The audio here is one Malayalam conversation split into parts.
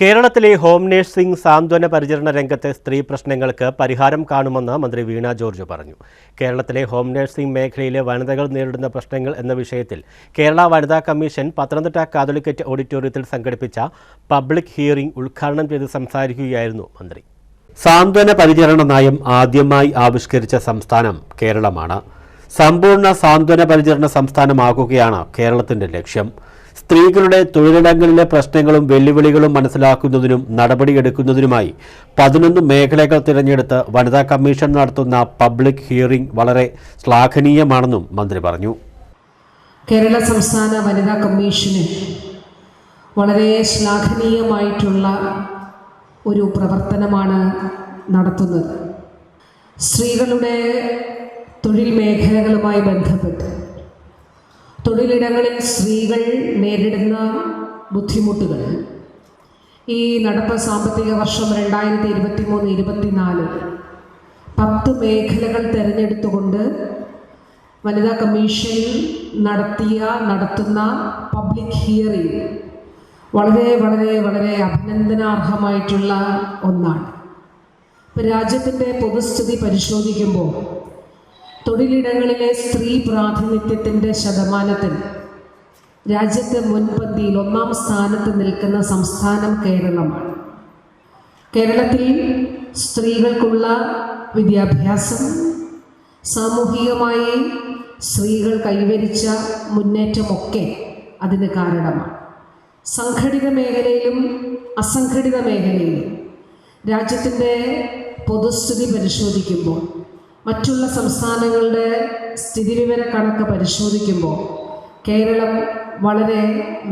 കേരളത്തിലെ ഹോം നേഴ്സിംഗ് സാന്ത്വന പരിചരണ രംഗത്തെ സ്ത്രീ പ്രശ്നങ്ങൾക്ക് പരിഹാരം കാണുമെന്ന് മന്ത്രി വീണ ജോർജ് പറഞ്ഞു. കേരളത്തിലെ ഹോം നേഴ്സിംഗ് മേഖലയിലെ വനിതകൾ നേരിടുന്ന പ്രശ്നങ്ങൾ എന്ന വിഷയത്തിൽ കേരള വനിതാ കമ്മീഷൻ പത്തനംതിട്ട കാതോലിക്കറ്റ് ഓഡിറ്റോറിയത്തിൽ സംഘടിപ്പിച്ച പബ്ലിക് ഹിയറിംഗ് ഉദ്ഘാടനം ചെയ്ത് സംസാരിക്കുകയായിരുന്നു മന്ത്രി. സാന്ത്വന പരിചരണ നയം ആദ്യമായി ആവിഷ്കരിച്ച സംസ്ഥാനം കേരളമാണ്. സമ്പൂർണ സാന്ത്വന പരിചരണ സംസ്ഥാനമാക്കുകയാണ് കേരളത്തിന്റെ ലക്ഷ്യം. സ്ത്രീകളുടെ തൊഴിലിടങ്ങളിലെ പ്രശ്നങ്ങളും വെല്ലുവിളികളും മനസ്സിലാക്കുന്നതിനും നടപടിയെടുക്കുന്നതിനുമായി പതിനൊന്ന് മേഖലകൾ തിരഞ്ഞെടുത്ത് വനിതാ കമ്മീഷൻ നടത്തുന്ന പബ്ലിക് ഹിയറിംഗ് വളരെ ശ്ലാഘനീയമാണെന്നും മന്ത്രി പറഞ്ഞു. കേരള സംസ്ഥാന വനിതാ കമ്മീഷന് വളരെ ശ്ലാഘനീയമായിട്ടുള്ള ഒരു പ്രവർത്തനമാണ് നടത്തുന്നത്. സ്ത്രീകളുടെ തൊഴിൽ മേഖലകളുമായി ബന്ധപ്പെട്ട് തൊഴിലിടങ്ങളിൽ സ്ത്രീകൾ നേരിടുന്ന ബുദ്ധിമുട്ടുകൾ. ഈ നടപ്പ് സാമ്പത്തിക വർഷം രണ്ടായിരത്തി ഇരുപത്തി മൂന്ന് ഇരുപത്തിനാല് പത്ത് മേഖലകൾ തിരഞ്ഞെടുത്തുകൊണ്ട് വനിതാ കമ്മീഷൻ നടത്തിയ നടത്തുന്ന പബ്ലിക് ഹിയറിംഗ് വളരെ വളരെ വളരെ അഭിനന്ദനാർഹമായിട്ടുള്ള ഒന്നാണ്. ഇപ്പം രാജ്യത്തിന്റെ പൊതുസ്ഥിതി പരിശോധിക്കുമ്പോൾ തൊഴിലിടങ്ങളിലെ സ്ത്രീ പ്രാതിനിധ്യത്തിന്റെ ശതമാനത്തിൽ രാജ്യത്തെ മുൻപന്തിയിൽ ഒന്നാം സ്ഥാനത്ത് നിൽക്കുന്ന സംസ്ഥാനം കേരളമാണ്. കേരളത്തിൽ സ്ത്രീകൾക്കുള്ള വിദ്യാഭ്യാസം സാമൂഹികമായി സ്ത്രീകൾ കൈവരിച്ച മുന്നേറ്റമൊക്കെ അതിന് കാരണമാണ്. സംഘടിത മേഖലയിലും അസംഘടിത മേഖലയിലും രാജ്യത്തിന്റെ പൊതുസ്ഥിതി പരിശോധിക്കുമ്പോൾ മറ്റുള്ള സംസ്ഥാനങ്ങളുടെ സ്ഥിതിവിവര കണക്ക് പരിശോധിക്കുമ്പോൾ കേരളം വളരെ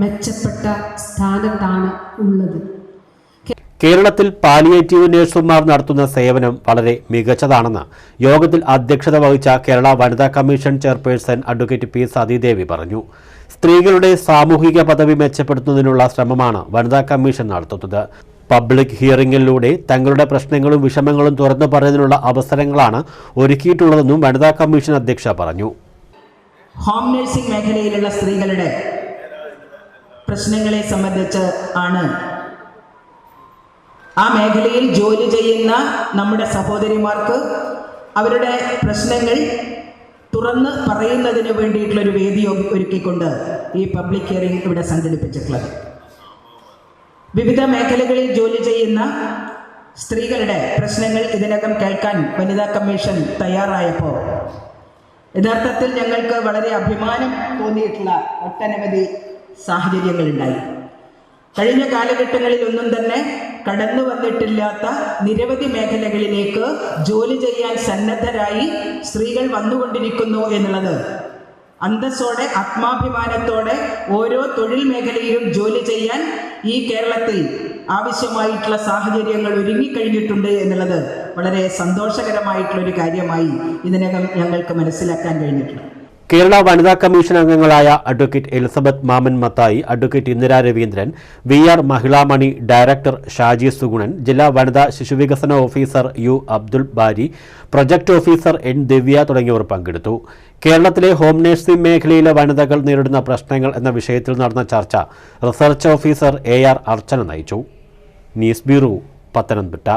മെച്ചപ്പെട്ട സ്ഥാനത്താണ് ഉള്ളത്. കേരളത്തിൽ പാലിയേറ്റീവ് നഴ്സുമാർ നടത്തുന്ന സേവനം വളരെ മികച്ചതാണെന്ന് യോഗത്തിൽ അധ്യക്ഷത വഹിച്ച കേരള വനിതാ commission chairperson advocate P Sathidevi പറഞ്ഞു. സ്ത്രീകളുടെ സാമൂഹിക പദവി മെച്ചപ്പെടുത്തുന്നതിനുള്ള ശ്രമമാണ് വനിതാ കമ്മീഷൻ നടത്തുന്നത്. പബ്ലിക് ഹിയറിംഗിലൂടെ തങ്ങളുടെ പ്രശ്നങ്ങളും വിഷമങ്ങളും തുറന്നു പറയുന്നതിനുള്ള അവസരങ്ങളാണ് ഒരുക്കിയിട്ടുള്ളതെന്നും വനിതാ കമ്മീഷൻ അധ്യക്ഷ പറഞ്ഞു. ഹോം നഴ്സിംഗ് മേഖലയിലുള്ള സ്ത്രീകളുടെ പ്രശ്നങ്ങളെ സംബന്ധിച്ച് ആണ് ആ മേഖലയിൽ ജോലി ചെയ്യുന്ന നമ്മുടെ സഹോദരിമാർക്ക് അവരുടെ പ്രശ്നങ്ങൾ തുറന്ന് പറയുന്നതിന് വേണ്ടിയിട്ടുള്ളൊരു വേദി ഒരു- ഒരുക്കിക്കൊണ്ട് ഈ പബ്ലിക് ഹിയറിംഗ് ഇവിടെ സംഘടിപ്പിച്ചിട്ടുള്ളത്. വിവിധ മേഖലകളിൽ ജോലി ചെയ്യുന്ന സ്ത്രീകളുടെ പ്രശ്നങ്ങൾ ഇതിനകം കേൾക്കാൻ വനിതാ കമ്മീഷൻ തയ്യാറായപ്പോൾ യഥാർത്ഥത്തിൽ ഞങ്ങൾക്ക് വളരെ അഭിമാനം തോന്നിയിട്ടുള്ള ഒട്ടനവധി സാഹചര്യങ്ങളുണ്ടായി. കഴിഞ്ഞ കാലഘട്ടങ്ങളിൽ ഒന്നും തന്നെ കടന്നു വന്നിട്ടില്ലാത്ത നിരവധി മേഖലകളിലേക്ക് ജോലി ചെയ്യാൻ സന്നദ്ധരായി സ്ത്രീകൾ വന്നുകൊണ്ടിരിക്കുന്നു എന്നുള്ളത് അന്തസ്സോടെ ആത്മാഭിമാനത്തോടെ ഓരോ തൊഴിൽ മേഖലയിലും ജോലി ചെയ്യാൻ ഈ കേരളത്തിൽ ആവശ്യമായിട്ടുള്ള സാഹചര്യങ്ങൾ ഒരുങ്ങിക്കഴിഞ്ഞിട്ടുണ്ട് എന്നുള്ളത് വളരെ സന്തോഷകരമായിട്ടുള്ള ഒരു കാര്യമായി ഇതിനകം ഞങ്ങൾക്ക് മനസ്സിലാക്കാൻ കഴിഞ്ഞിട്ടുണ്ട്. കേരള വനിതാ കമ്മീഷൻ അംഗങ്ങളായ advocate Elizabeth Mammen Mathai advocate Indira Raveendran V R Mahilamani director Shaji Sugunan ജില്ലാ വനിതാ ശിശുവികസന officer U Abdul Bari project officer N Divya തുടങ്ങിയവർ പങ്കെടുത്തു. കേരളത്തിലെ ഹോം നഴ്സിംഗ് മേഖലയിലെ വനിതകൾ നേരിടുന്ന പ്രശ്നങ്ങൾ എന്ന വിഷയത്തിൽ നടന്ന ചർച്ച research officer A R Archana നയിച്ചു. News bureau Pathanamthitta.